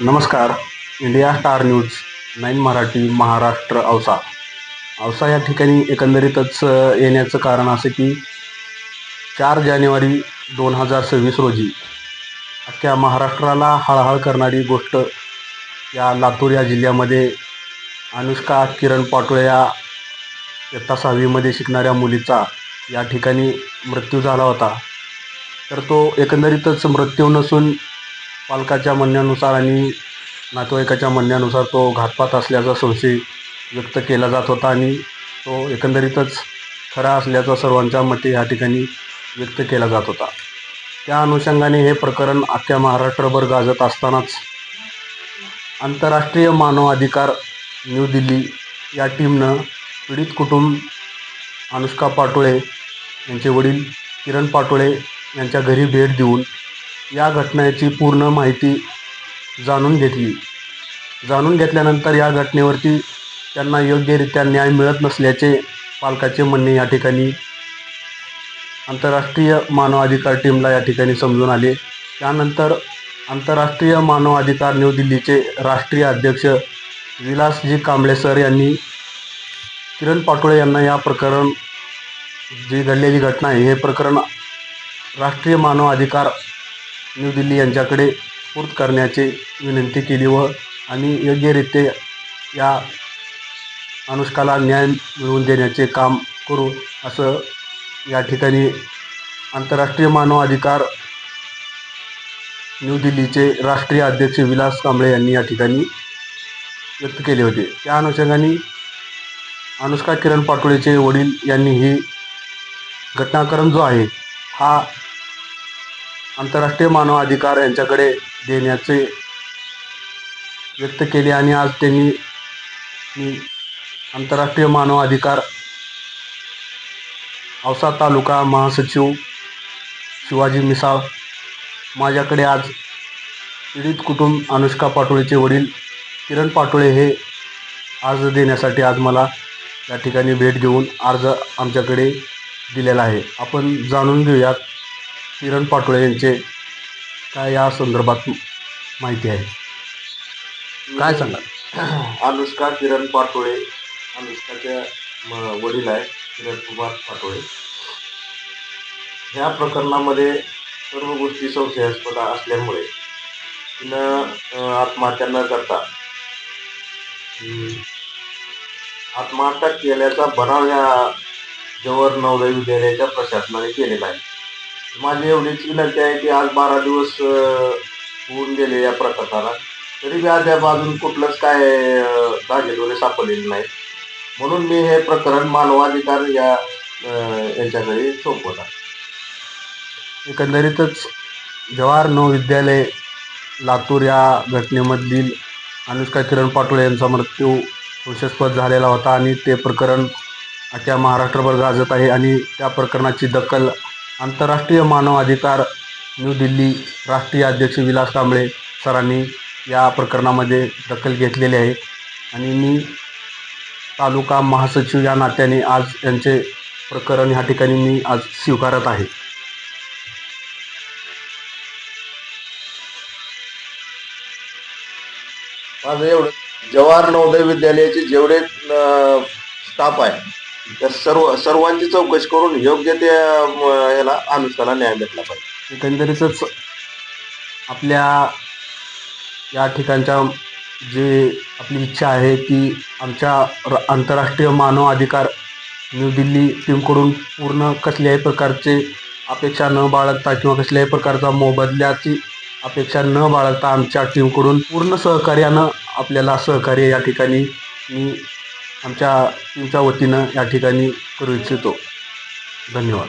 नमस्कार India Star News nine Marathi Maharashtra Ausa. Ausa या ठिकाणी एकंदरीतच येण्याचं कारण असं की चार जानेवारी दोन हजार सव्वीस रोजी अख्ख्या महाराष्ट्राला हळहळ करणारी गोष्ट या लातूर या जिल्ह्यामध्ये अनुष्का किरण पाटोळे या इयत्ता सहावीमध्ये शिकणाऱ्या मुलीचा या ठिकाणी मृत्यू झाला होता. तर तो एकंदरीतच मृत्यू नसून पालकाच्या म्हणण्यानुसार आणि नातेवाईकाच्या म्हणण्यानुसार तो घातपात असल्याचा संशय व्यक्त केला जात होता आणि तो एकंदरीतच खरा असल्याचा सर्वांच्या मते या ठिकाणी व्यक्त केला जात होता. त्या अनुषंगाने हे प्रकरण अख्ख्या महाराष्ट्रभर गाजत असतानाच आंतरराष्ट्रीय मानव अधिकार न्यू दिल्ली या टीमनं पीडित कुटुंब अनुष्का पाटोळे यांचे वडील किरण पाटोळे यांच्या घरी भेट देऊन या घटनेची पूर्ण माहिती जाणून घेतली. जाणून घेतल्यानंतर या घटनेवरती त्यांना योग्यरित्या न्याय मिळत नसल्याचे पालकाचे म्हणणे या ठिकाणी आंतरराष्ट्रीय मानवाधिकार टीमला या ठिकाणी समजून आले. त्यानंतर आंतरराष्ट्रीय मानवाधिकार न्यू दिल्लीचे राष्ट्रीय अध्यक्ष विलासजी कांबळे सर यांनी किरण पाटोळे यांना या प्रकरण जी घडलेली घटना आहे हे प्रकरण राष्ट्रीय मानवाधिकार न्यू दिल्ली यांच्याकडे स्फूर्त करण्याचे विनंती केली व आणि योग्यरित्या या अनुष्काला न्याय मिळवून देण्याचे काम करू असं या ठिकाणी आंतरराष्ट्रीय मानव अधिकार न्यू दिल्लीचे राष्ट्रीय अध्यक्ष विलास कांबळे यांनी या ठिकाणी व्यक्त केले होते. त्या अनुषंगाने अनुष्का किरण पाटोळेचे वडील यांनी ही घटनाक्रम जो आहे हा आंतरराष्ट्रीय मानव अधिकार यांच्याकडे देण्याचे व्यक्त केले आणि आज त्यांनी मी आंतरराष्ट्रीय मानव अधिकार औसा तालुका महासचिव शिवाजी मिसाळ माझ्याकडे आज पीडित कुटुंब अनुष्का पाटोळेचे वडील किरण पाटोळे हे अर्ज देण्यासाठी आज मला या ठिकाणी भेट घेऊन अर्ज आमच्याकडे दिलेला आहे. आपण जाणून घेऊयात किरण पाटोळे यांचे काय या संदर्भात माहिती आहे? काय सांगा अनुष्का किरण पाटोळे अनुष्काच्या म- वडील आहे किरण कुमार पाटोळे. ह्या प्रकरणामध्ये सर्व गोष्टी संशयास्पद असल्यामुळे तिनं आत्महत्या न करता आत्महत्या केल्याचा बनाव या जवाहर नवोदय विद्यालयाच्या प्रशासनाने केलेला आहे. माझी एवढीच विनंती आहे की आज बारा दिवस होऊन गेले या प्रकाराला तरी बी अद्याप अजून कुठलंच काय अं, दाखले सापडलेले नाही म्हणून मी हे प्रकरण मानवाधिकार या यांच्याकडे सोपवला एकंदरीतच जवाहर नवविद्यालय लातूर या घटनेमधील अनुष्का किरण पाटोळे यांचा मृत्यू संशयास्पद झालेला होता आणि ते प्रकरण अख्या महाराष्ट्रभर गाजत आहे आणि त्या प्रकरणाची दखल आंतरराष्ट्रीय मानव अधिकार न्यू दिल्ली राष्ट्रीय अध्यक्ष विलास कांबळे सरांनी या प्रकरणामध्ये दखल घेतलेली आहे. आणि मी तालुका महासचिव या नात्याने आज यांचे प्रकरण ह्या ठिकाणी मी आज स्वीकारत आहे. माझं एवढं जवाहर नवोदय विद्यालयाचे जेवढे स्टाफ आहे त्या सर्व सर्वांची चौकशी करून योग्य त्या याला अनुष्काला न्याय भेटला पाहिजे. एकंदरीतच आपल्या या ठिकाणच्या जे आपली इच्छा आहे की आमच्या र आंतरराष्ट्रीय मानव अधिकार न्यू दिल्ली टीमकडून पूर्ण कसल्याही प्रकारचे अपेक्षा न बाळगता किंवा कसल्याही प्रकारचा मोबदल्याची अपेक्षा न बाळगता आमच्या टीमकडून पूर्ण सहकार्यानं आपल्याला सहकार्य या ठिकाणी मी आमच्या टीमच्या वतीनं या ठिकाणी करू इच्छितो. धन्यवाद.